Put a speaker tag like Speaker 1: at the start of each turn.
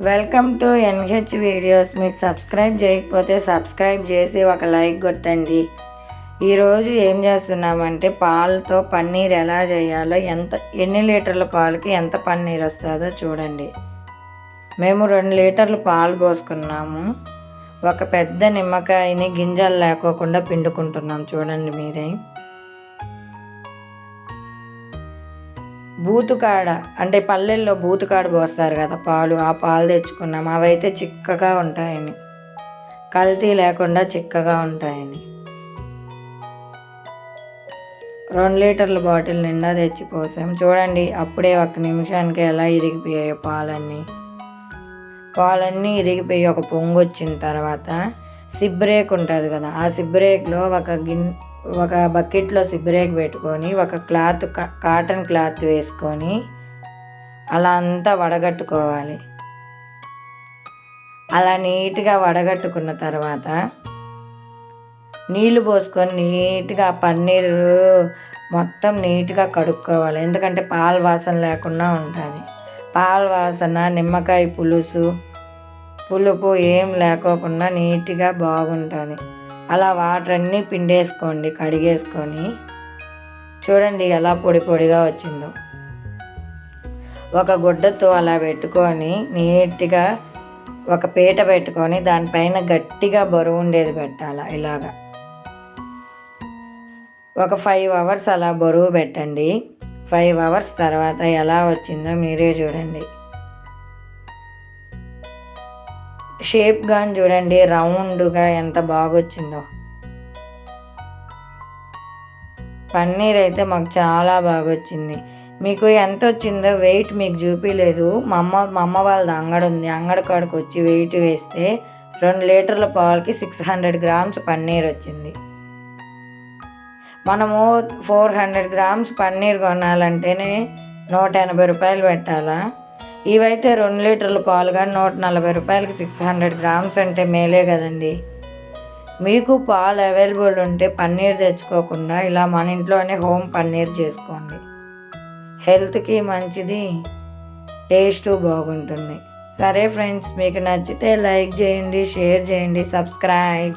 Speaker 1: Welcome to NH videos మీకు subscribe చేయకపోతే subscribe చేసి ఒక లైక్ కొట్టండి. ఈరోజు ఏం చేస్తున్నామంటే పాలతో పన్నీర్ ఎలా చేయాలో ఎంత ఎన్ని లీటర్ల పాలకి ఎంత పన్నీర్ వస్తుందో చూడండి. మేము రెండు లీటర్లు పాలు పోసుకున్నాము. ఒక పెద్ద నిమ్మకాయని గింజలు లేకోకుండా పిండుకుంటున్నాం. చూడండి మీరే. బూతుకాడ అంటే పల్లెల్లో బూతుకాడ పోస్తారు కదా పాలు ఆ పాలు తెచ్చుకున్నాం. అవైతే చిక్కగా ఉంటాయని. కల్తీ లేకుండా చిక్కగా ఉంటాయని. రెండు లీటర్ల బాటిల్ నిండా తెచ్చి పోసాం చూడండి అప్పుడే ఒక నిమిషానికి ఎలా ఇరిగిపోయాయో పాలన్నీ. పాలన్నీ ఇరిగిపోయి ఒక పొంగు వచ్చిన తర్వాత సిబ్రేక్ ఉంటుంది కదా ఆ సిబ్రేక్లో ఒక గిన్ ఒక బకెట్లో సిబ్రేక్ పెట్టుకొని ఒక క్లాత్ కా- కాటన్ క్లాత్ వేసుకొని అలా అంతా వడగట్టుకోవాలి. అలా నీట్గా వడగట్టుకున్న తర్వాత నీళ్ళు పోసుకొని నీట్గా పన్నీరు మొత్తం నీట్గా కడుక్కోవాలి. ఎందుకంటే పాల వాసన లేకుండా ఉంటుంది. పాల వాసన నిమ్మకాయ పులుసు పులుపు ఏం లేకోకుండా నీట్గా బాగుంటుంది. అలా వాటర్ అన్నీ పిండేసుకోండి కడిగేసుకొని. చూడండి ఎలా పొడి పొడిగా వచ్చిందో. ఒక గుడ్డతో అలా పెట్టుకొని నీట్గా ఒక పీట పెట్టుకొని దానిపైన గట్టిగా బరువు ఉండేది పెట్టాల ఇలాగా. ఒక ఫైవ్ అవర్స్ అలా బరువు పెట్టండి. ఫైవ్ అవర్స్ తర్వాత ఎలా వచ్చిందో మీరే చూడండి. షేప్ కానీ చూడండి రౌండ్గా ఎంత బాగా వచ్చిందో పన్నీర్ అయితే మాకు చాలా బాగా వచ్చింది మీకు ఎంత వచ్చిందో వెయిట్ మీకు చూపించలేదు మా అమ్మ మా అమ్మ వాళ్ళది అంగడి ఉంది. అంగడి కాడికి వచ్చి వెయిట్ వేస్తే రెండు లీటర్ల పాలకి సిక్స్ హండ్రెడ్ గ్రామ్స్ పన్నీర్ వచ్చింది. మనము ఫోర్ హండ్రెడ్ గ్రామ్స్ పన్నీర్ కొనాలంటేనే నూట ఎనభై రూపాయలు పెట్టాలా? ఇవైతే రెండు లీటర్ల పాలు కానీ నూట నలభై రూపాయలకి సిక్స్ హండ్రెడ్ గ్రామ్స్ అంటే మేలే కదండి. మీకు పాలు అవైలబుల్ ఉంటే పన్నీర్ తెచ్చుకోకుండా ఇలా మన ఇంట్లోనే హోమ్ పన్నీర్ చేసుకోండి. హెల్త్కి మంచిది టేస్ట్ బాగుంటుంది. సరే ఫ్రెండ్స్ మీకు నచ్చితే లైక్ చేయండి షేర్ చేయండి సబ్స్క్రైబ్